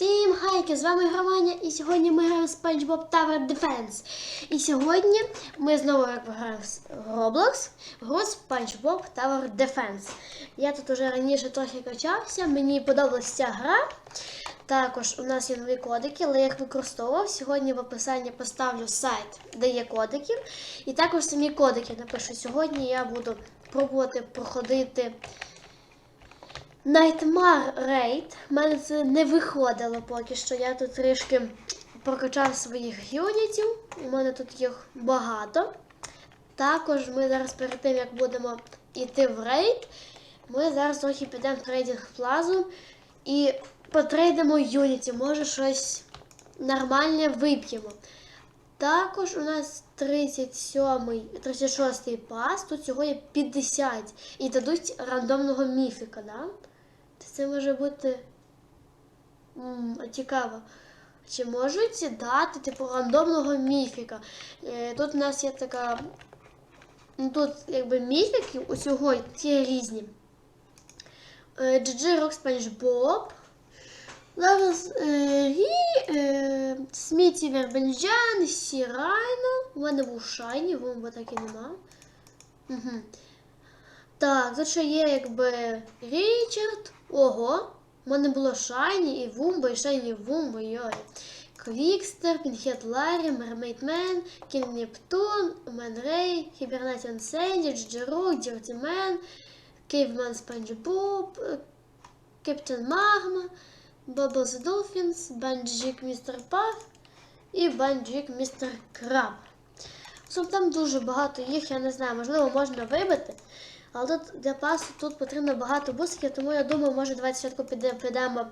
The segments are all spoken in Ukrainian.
Всім хайки! З вами Громаня і сьогодні ми граємо SpongeBob Tower Defense. І сьогодні ми знову граємо Roblox гру SpongeBob Tower Defense. Я тут уже раніше трохи качався, мені подобалася ця гра. Також у нас є нові кодики, але я їх використовував. Сьогодні в описанні поставлю сайт, де є кодики. І також самі кодики напишу. Сьогодні я буду пробувати проходити. Nightmare Raid. У мене це не виходило поки що. Я тут трішки прокачав своїх юнітів. У мене тут їх багато. Також ми зараз перед тим, як будемо йти в рейд, ми зараз трохи підемо в трейдинг плазу і потрейдимо юнітів. Може щось нормальне вип'ємо. Також у нас 37, 36 пас, тут всього є 50 і дадуть рандомного міфіка, да? Це може бути м, цікаво. Чи можуть дати типу рандомного міфіка? Е, Тут у нас є така. Ну тут якби міфіки усього ті різні. Е, GG Rock SpongeBob. Зараз Сміті Вербенджан, Сірайно. У мене був Шайні, вомба так і нема. Угу. Так, тут ще є якби Річард. Ого. У мене було Шайні і Вумба, і Шайні і Вумба, йой. Квікстер, Пінхет Ларі, Мермейд Мен, Кінг Нептун, Мен Рей, Хібернатіон Сенді, Джеро, Дірті Мен, Кейвман Спанч Боб, Кептен Магма, Бабблс Долфінс, Банджік Містер Паф і Банджік Містер Краб. Сум там дуже багато їх, я не знаю, можливо, можна вибити. Але тут для пасу тут потрібно багато бусиків, тому я думаю, може давайте спочатку підемо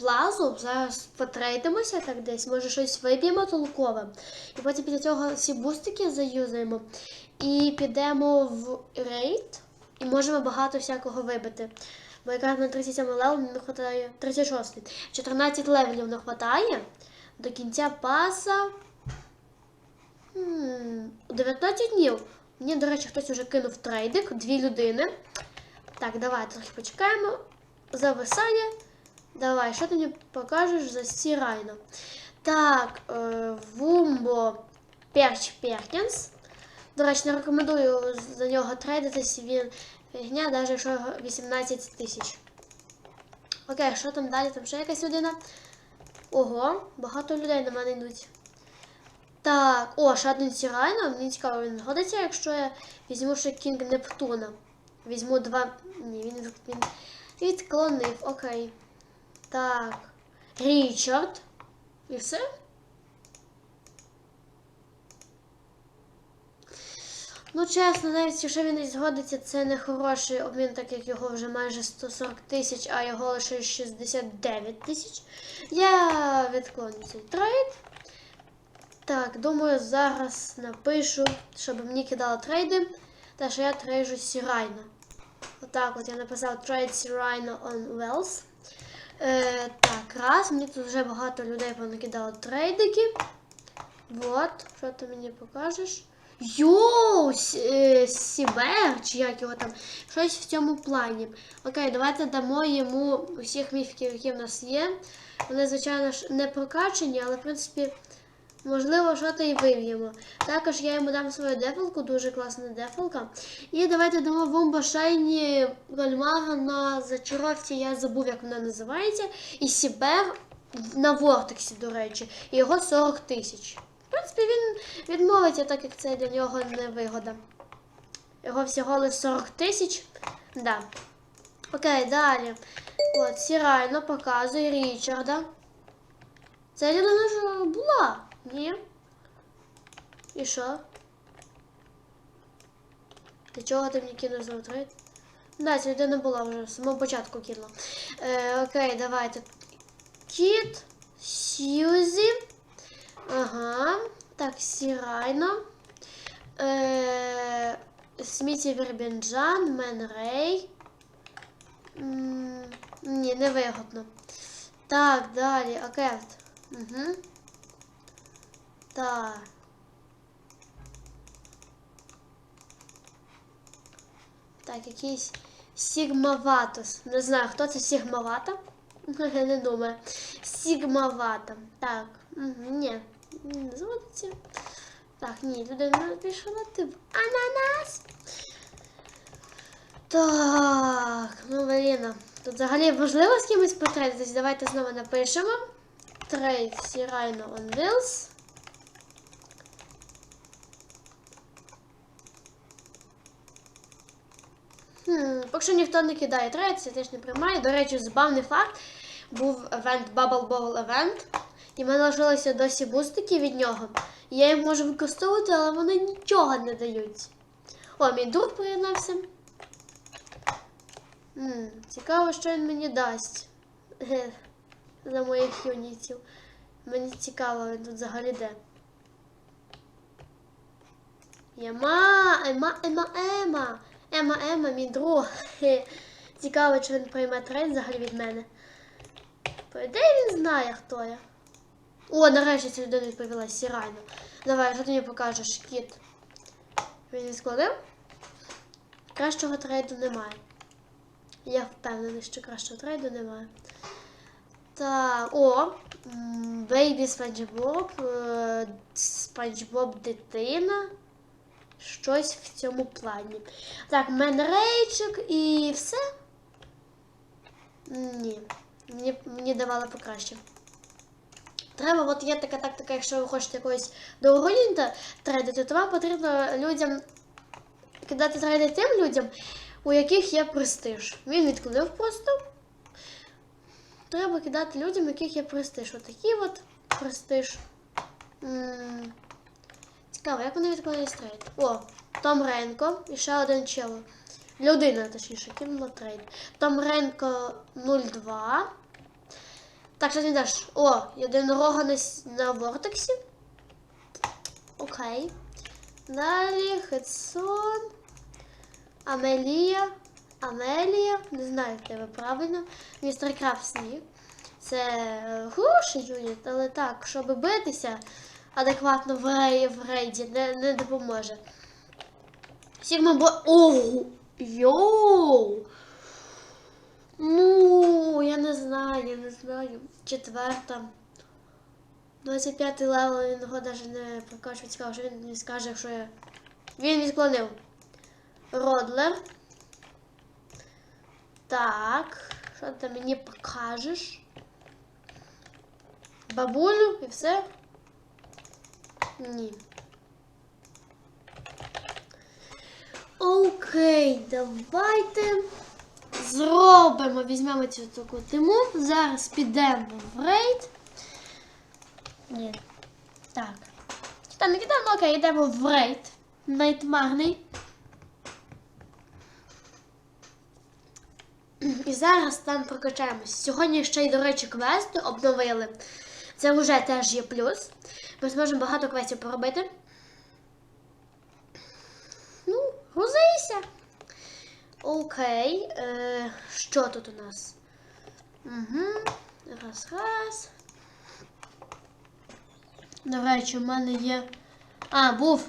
плазу, зараз потрейдимося так десь, може щось виб'ємо толкове. І потім після цього всі бустики заюзаємо. І підемо в рейд, і можемо багато всякого вибити. Бо якраз на 37 левел не вистачає 36. 14 левелів не вистачає. До кінця паса. 19 днів. Мені, до речі, хтось вже кинув трейдик, дві людини. Так, давай трохи почекаємо. Зависання. Давай, що ти мені покажеш за Сірайно? Так, е, Вумбо Перч Перкінс. До речі, не рекомендую за нього трейдитись, він фігня, навіть якщо 18 тисяч. Окей, що там далі? Там ще якась людина. Ого, багато людей на мене йдуть. Так, о, ще один Мені цікаво, він згодиться, якщо я візьму ще Кінг Нептуна. Візьму два. Ні, він, він відклонив, окей. Так. Річард. І все? Ну, чесно, навіть якщо він і згодиться, це не хороший обмін, так як його вже майже 140 тисяч, а його лише 69 тисяч. Я відклоню цей трейд. Так, думаю, зараз напишу, щоб мені кидали трейди, та що я трейджу Сірайно. Отак от я написав Trade Sirino on Wells. Е, так, раз, мені тут вже багато людей понакидало трейдики. Вот, що ти мені покажеш? Йоу, е, Сібер, чи як його там, щось в цьому плані. Окей, давайте дамо йому усіх міфіків, які в нас є. Вони, звичайно ж, не прокачані, але в принципі. Можливо, що то і вив'ємо. Також я йому дам свою дефолку, дуже класна дефолка. І давайте дамо Вумба Шайні Гальмара на зачаровці, я забув, як вона називається. І Сібер на Вортексі, до речі. І його 40 тисяч. В принципі, він відмовиться, так як це для нього не вигода. Його всього лише 40 тисяч. Да. Окей, далі. От, Сірайно показує Річарда. Це людина була. Ні. І що? Для чого ти мені кинув за трейд? Да, ця людина була вже з самого початку кинула. Е, окей, давайте. Кіт, Сьюзі. Ага. Так, Сірайно. Е, Сміті Вербенджан, Мен Рей. М, Ні, не вигодно. Так, далі, Акефт. Угу. Так. Так, якийсь Сігмаватус. Не знаю, хто це Сігмавата. Не думаю. Сігмавата. Так. Угу, ні. Не зводиться. Так, ні, людина пішла ти в ананас. Так, ну Валіна. Тут взагалі можливо з кимось потрапитись. Давайте знову напишемо. Трейд Сірайно on Wheels. Поки ніхто не кидає трейд, це теж не приймає. До речі, забавний факт. Був евент Bubble Bobble Event. І в мене лишилося досі бустики від нього. Я їх можу використовувати, але вони нічого не дають. О, мій друг приєднався. М, цікаво, що він мені дасть. За моїх юнітів. Мені цікаво, він тут взагалі де. Ема, ема, ема, ема. Ема, ема, мій друг. Цікаво, чи він прийме трейд взагалі від мене. Ідеї він знає, хто я. О, нарешті ця людина відповіла Сірайно. Давай, що ти мені покажеш, кіт? Він відскладив? Кращого трейду немає. Я впевнений, що кращого трейду немає. Так, о, Бейбі Спанч Боб, Спанч Боб дитина. Щось в цьому плані. Так, Менрейчик і все. Ні. Мені, мені давали покраще. Треба, от є така тактика, якщо ви хочете якогось довгоюнта трейдити, то вам потрібно людям кидати трейди тим людям, у яких є престиж. Він відклонив просто. Треба кидати людям, у яких є престиж. Отакий от престиж. М, Цікаво, як вони відклонять трейд? О, Том Ренко і ще один чел. Людина, точніше, кинула трейд. Том Ренко 02. Так, що ти даш? О, єдинорога на, на Вортексі. Окей. Далі Хедсон. Амелія. Амелія. Не знаю, як тебе правильно. Містер Крафт Сніг. Це е, хороший юніт, але так, щоб битися адекватно в, рей, в рейді не, не допоможе. Сігма бо. Оу! Йоу! Ну, я не знаю, я не знаю. Четверта. 25 левел він його навіть не покаже. Цікаво, що він не скаже, якщо я. Він відклонив. Родлер. Так. Що ти мені покажеш? Бабулю і все? Ні. Окей, давайте зробимо, візьмемо цю таку тему. Зараз підемо в рейд. Ні. Так. Та не кидаємо, окей, йдемо в рейд. Найтмарний. І зараз там прокачаємось. Сьогодні ще й, до речі, квести обновили. Це вже теж є плюс. Ми зможемо багато квестів поробити. Ну, грузися. Окей. Е, що тут у нас? Угу. Раз, раз. До речі, у мене є. А, був.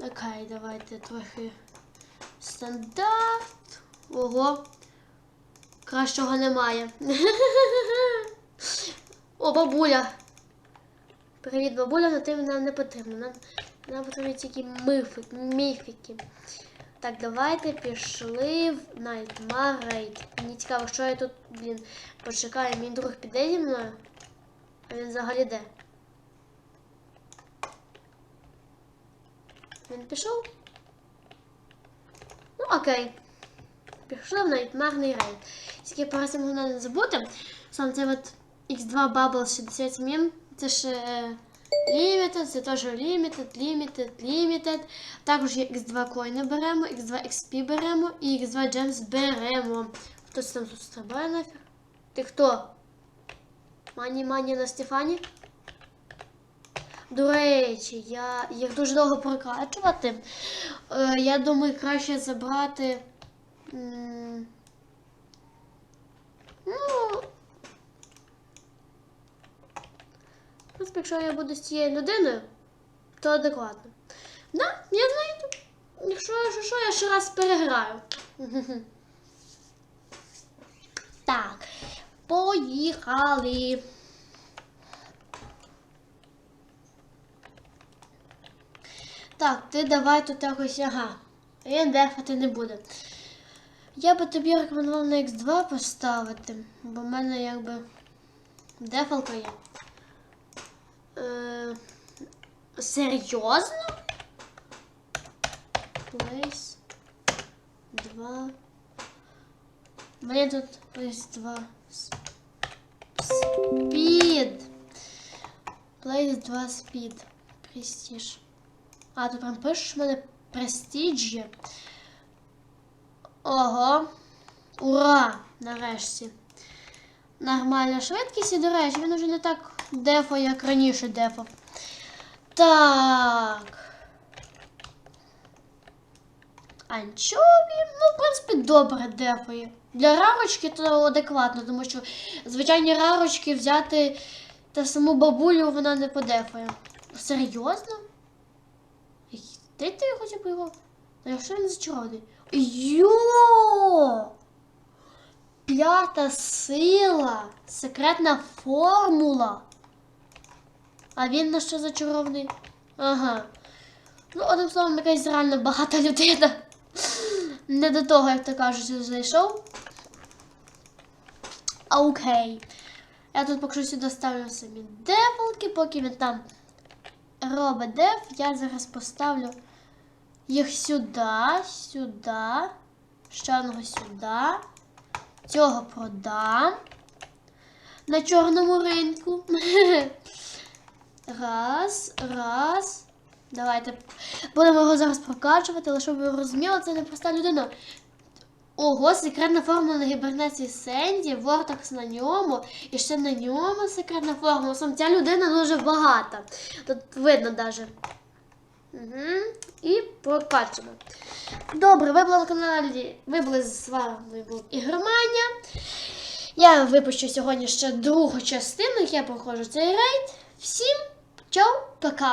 Окей, давайте трохи. Стандарт. Ого. Кращого немає. О, бабуля. Привіт, бабуля, але ти нам не потрібно. Нам, нам потрібні тільки мифи, міфіки. Так, давайте пішли в Nightmare Raid. Мені цікаво, що я тут, блін, почекаю, мій друг піде зі мною. А він взагалі де? Він пішов? Ну, окей. Пішли в Nightmare Raid. Тільки перед цим головне не забути. Сам це от X2 Bubble 60 мін. Це ж е, Limited, це теж Limited, Limited, Limited. Також є X2 коїни беремо, X2 XP беремо і X2 Gems беремо. Хтось там тут стрибає нафіг? Ти хто? Мані мані на Стефані? До речі, я їх дуже довго прокачувати. Е, я думаю, краще забрати. м, Ну. Принципі, Якщо я буду з цією людиною, то адекватно. Да, я знайду. Якщо що, що, я ще раз переграю. Так. Поїхали. Так, ти давай тут якось, ага. Він дефати не буде. Я би тобі рекомендував на X2 поставити, бо в мене якби дефалка є. Е, серйозно? Place 2. Мені тут place 2. Speed. Place 2 speed. Prestige. А, тут прям пишеш в мене Prestige. Ого. Ура! Нарешті. Нормальна швидкість і, до речі, він уже не так дефо, як раніше дефо. Так. Анчові, ну, в принципі, добре дефає. Для рарочки то адекватно, тому що звичайні рарочки взяти та саму бабулю вона не подефає. Серйозно? Де ти його? Ну, якщо він зачарований. Йо! П'ята сила! Секретна формула. А він на що зачарований? Ага. Ну, одним словом, якась реально багата людина. Не до того, як то кажуть, зайшов. Окей. Я тут поки що сюди ставлю самі дефолки, поки він там робить деф, я зараз поставлю їх сюди, сюди, ще одного сюди. Цього продам на чорному ринку. Раз, раз. Давайте будемо його зараз прокачувати, але щоб ви розуміли, це не проста людина. Ого, секретна формула на гібернації Сенді, Вортакс на ньому, і ще на ньому секретна формула. Сам ця людина дуже багата. Тут видно навіть. Угу. І прокачуємо. Добре, ви були на каналі. Ви були з вами був Ігроманія. Я випущу сьогодні ще другу частину, як я проходжу цей рейд. Всім Joe Takao.